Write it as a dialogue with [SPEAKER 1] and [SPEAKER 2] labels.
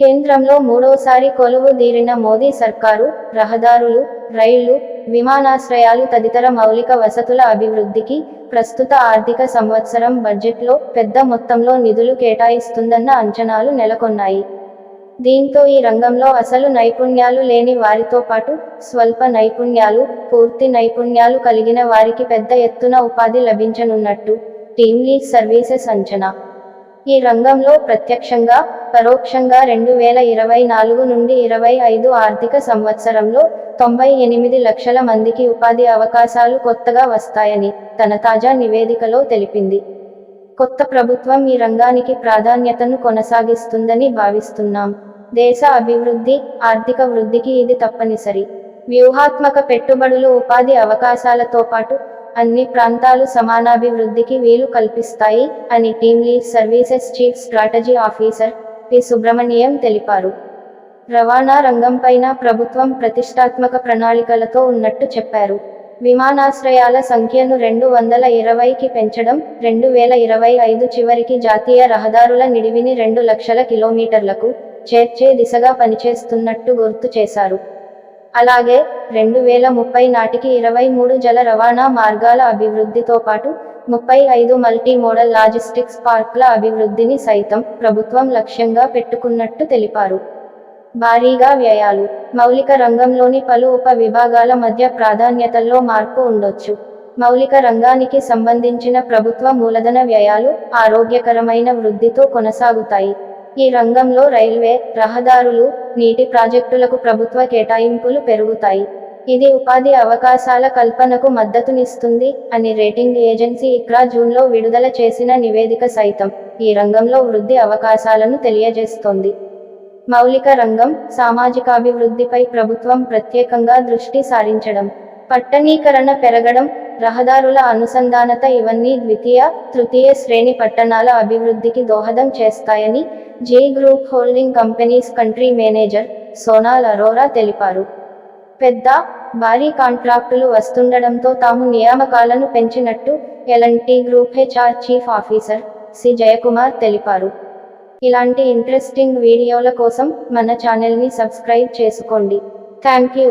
[SPEAKER 1] కేంద్రంలో మూడోసారి కొలువు దీరిన మోదీ సర్కారు రహదారులు రైళ్ళు విమానాశ్రయాలు తదితర మౌలిక వసతుల అభివృద్ధికి ప్రస్తుత ఆర్థిక సంవత్సరం బడ్జెట్లో పెద్ద మొత్తంలో నిధులు కేటాయిస్తుందన్న అంచనాలు నెలకొన్నాయి. దీంతో ఈ రంగంలో అసలు నైపుణ్యాలు లేని వారితో పాటు స్వల్ప నైపుణ్యాలు పూర్తి నైపుణ్యాలు కలిగిన వారికి పెద్ద ఎత్తున ఉపాధి లభించనున్నట్టు టీమ్ లీడ్ సర్వీసెస్ అంచనా ఈ రంగంలో ప్రత్యక్షంగా పరోక్షంగా రెండు వేల ఇరవై నాలుగు నుండి ఇరవై ఐదు ఆర్థిక సంవత్సరంలో తొంభై ఎనిమిది లక్షల మందికి ఉపాధి అవకాశాలు కొత్తగా వస్తాయని తన తాజా నివేదికలో తెలిపింది. కొత్త ప్రభుత్వం ఈ రంగానికి ప్రాధాన్యతను కొనసాగిస్తుందని భావిస్తున్నాం. దేశ అభివృద్ధి ఆర్థిక వృద్ధికి ఇది తప్పనిసరి. వ్యూహాత్మక పెట్టుబడులు ఉపాధి అవకాశాలతో పాటు అన్ని ప్రాంతాలు సమానాభివృద్ధికి వీలు కల్పిస్తాయి అని team lead services chief strategy officer P. Subrahmanyam తెలిపారు. రవాణా రంగంపైన ప్రభుత్వం ప్రతిష్టాత్మక ప్రణాళికలతో ఉన్నట్టు చెప్పారు. విమానాశ్రయాల సంఖ్యను రెండు వందల ఇరవైకి పెంచడం రెండు వేల ఇరవై ఐదు చివరికి జాతీయ రహదారుల నిడివిని రెండు లక్షల కిలోమీటర్లకు చేర్చే దిశగా పనిచేస్తున్నట్టు గుర్తు చేశారు. అలాగే రెండు వేల ముప్పై నాటికి ఇరవై మూడు జల రవాణా మార్గాల అభివృద్ధితో పాటు ముప్పై ఐదు మల్టీ మోడల్ లాజిస్టిక్స్ పార్క్ల అభివృద్ధిని సైతం ప్రభుత్వం లక్ష్యంగా పెట్టుకున్నట్టు తెలిపారు. భారీగా వ్యయాలు మౌలిక రంగంలోని పలు ఉప విభాగాల మధ్య ప్రాధాన్యతల్లో మార్పు ఉండొచ్చు. మౌలిక రంగానికి సంబంధించిన ప్రభుత్వ మూలధన వ్యయాలు ఆరోగ్యకరమైన వృద్ధితో కొనసాగుతాయి. ఈ రంగంలో రైల్వే రహదారులు నీటి ప్రాజెక్టులకు ప్రభుత్వ కేటాయింపులు పెరుగుతాయి. ఇది ఉపాధి అవకాశాల కల్పనకు మద్దతునిస్తుంది అని రేటింగ్ ఏజెన్సీ ఇక్రా జూన్లో విడుదల చేసిన నివేదిక సైతం ఈ రంగంలో వృద్ధి అవకాశాలను తెలియజేస్తోంది. మౌలిక రంగం సామాజికాభివృద్ధిపై ప్రభుత్వం ప్రత్యేకంగా దృష్టి సారించడం పట్టణీకరణ పెరగడం రహదారుల అనుసంధానత ఇవన్నీ ద్వితీయ తృతీయ శ్రేణి పట్టణాల అభివృద్ధికి దోహదం చేస్తాయని J group holding companies country manager Sonal Arora తెలిపారు. పెద్ద భారీ కాంట్రాక్టులు వస్తుండడంతో తాము నియామకాలను పెంచినట్టు L N T group HR chief officer C Jayakumar తెలిపారు. ఇలాంటి ఇంట్రెస్టింగ్ వీడియోల కోసం మన ఛానల్ని సబ్స్క్రైబ్ చేసుకోండి. Thank you